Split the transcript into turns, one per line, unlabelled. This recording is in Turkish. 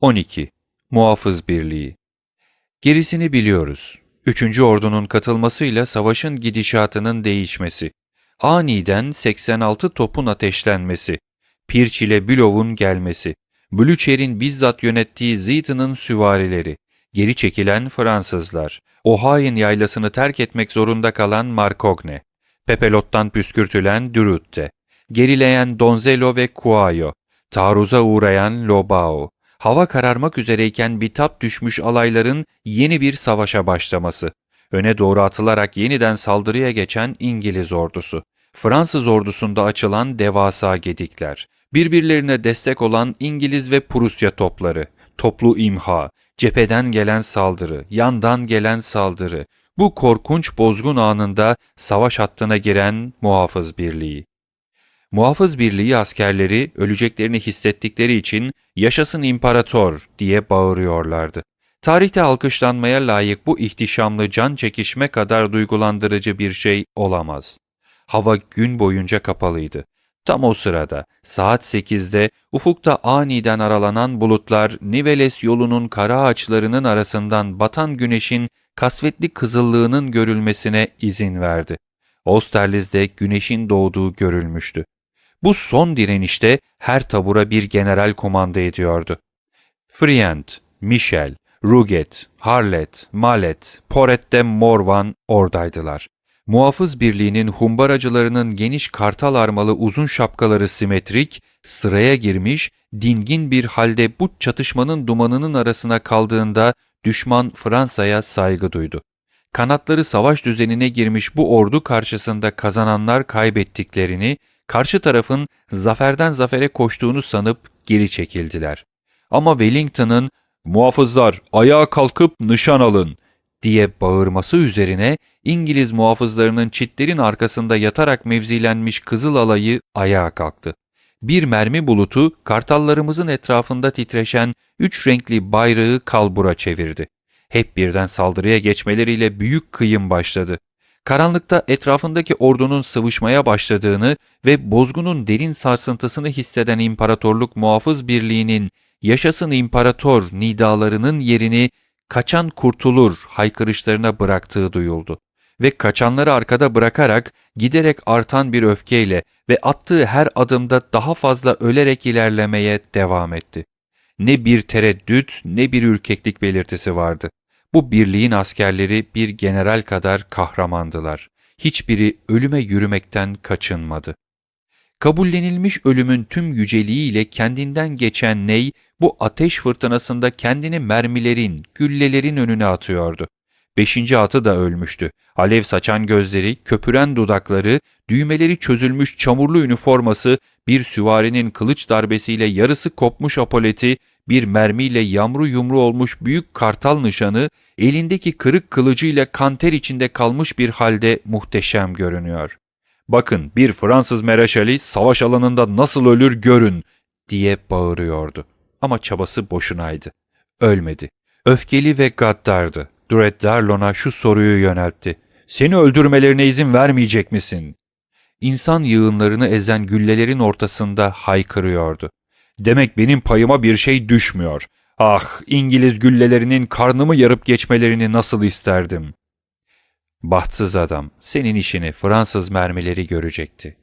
12. Muhafız Birliği Gerisini biliyoruz. Üçüncü ordunun katılmasıyla savaşın gidişatının değişmesi, aniden 86 topun ateşlenmesi, Pirç ile Bülov'un gelmesi, Blücher'in bizzat yönettiği Zeytin'in süvarileri, geri çekilen Fransızlar, o hain yaylasını terk etmek zorunda kalan Marcogne, Pepelot'tan püskürtülen Durutte, gerileyen Donzello ve Cuayo, taarruza uğrayan Lobao, hava kararmak üzereyken bitap düşmüş alayların yeni bir savaşa başlaması, öne doğru atılarak yeniden saldırıya geçen İngiliz ordusu, Fransız ordusunda açılan devasa gedikler, birbirlerine destek olan İngiliz ve Prusya topları, toplu imha, cepheden gelen saldırı, yandan gelen saldırı, bu korkunç bozgun anında savaş hattına giren Muhafız Birliği. Muhafız Birliği askerleri öleceklerini hissettikleri için yaşasın imparator diye bağırıyorlardı. Tarihte alkışlanmaya layık bu ihtişamlı can çekişme kadar duygulandırıcı bir şey olamaz. Hava gün boyunca kapalıydı. Tam o sırada saat 8'de ufukta aniden aralanan bulutlar Niveles yolunun kara ağaçlarının arasından batan güneşin kasvetli kızıllığının görülmesine izin verdi. Austerlitz'de güneşin doğduğu görülmüştü. Bu son direnişte her tabura bir general komanda ediyordu. Friend, Michel, Ruget, Harlet, Malet, Poret Morvan oradaydılar. Muhafız Birliği'nin humbaracılarının geniş kartal armalı uzun şapkaları simetrik, sıraya girmiş, dingin bir halde bu çatışmanın dumanının arasına kaldığında düşman Fransa'ya saygı duydu. Kanatları savaş düzenine girmiş bu ordu karşısında kazananlar kaybettiklerini, karşı tarafın zaferden zafere koştuğunu sanıp geri çekildiler. Ama Wellington'ın "Muhafızlar ayağa kalkıp nişan alın." diye bağırması üzerine İngiliz muhafızlarının çitlerin arkasında yatarak mevzilenmiş kızıl alayı ayağa kalktı. Bir mermi bulutu kartallarımızın etrafında titreşen üç renkli bayrağı kalbura çevirdi. Hep birden saldırıya geçmeleriyle büyük kıyım başladı. Karanlıkta etrafındaki ordunun sıvışmaya başladığını ve bozgunun derin sarsıntısını hisseden İmparatorluk Muhafız Birliği'nin yaşasın imparator nidalarının yerini kaçan kurtulur haykırışlarına bıraktığı duyuldu. Ve kaçanları arkada bırakarak giderek artan bir öfkeyle ve attığı her adımda daha fazla ölerek ilerlemeye devam etti. Ne bir tereddüt ne bir ürkeklik belirtisi vardı. Bu birliğin askerleri bir general kadar kahramandılar. Hiçbiri ölüme yürümekten kaçınmadı. Kabullenilmiş ölümün tüm yüceliğiyle kendinden geçen Ney, bu ateş fırtınasında kendini mermilerin, güllelerin önüne atıyordu. Beşinci atı da ölmüştü. Alev saçan gözleri, köpüren dudakları, düğmeleri çözülmüş çamurlu üniforması, bir süvarinin kılıç darbesiyle yarısı kopmuş apoleti, bir mermiyle yamru yumru olmuş büyük kartal nişanı, elindeki kırık kılıcıyla kanter içinde kalmış bir halde muhteşem görünüyor. Bakın bir Fransız mereşali savaş alanında nasıl ölür görün diye bağırıyordu. Ama çabası boşunaydı. Ölmedi. Öfkeli ve gaddardı. Duret Darlon'a şu soruyu yöneltti. Seni öldürmelerine izin vermeyecek misin? İnsan yığınlarını ezen güllelerin ortasında haykırıyordu. Demek benim payıma bir şey düşmüyor. Ah, İngiliz güllelerinin karnımı yarıp geçmelerini nasıl isterdim. Bahtsız adam, senin işini Fransız mermileri görecekti.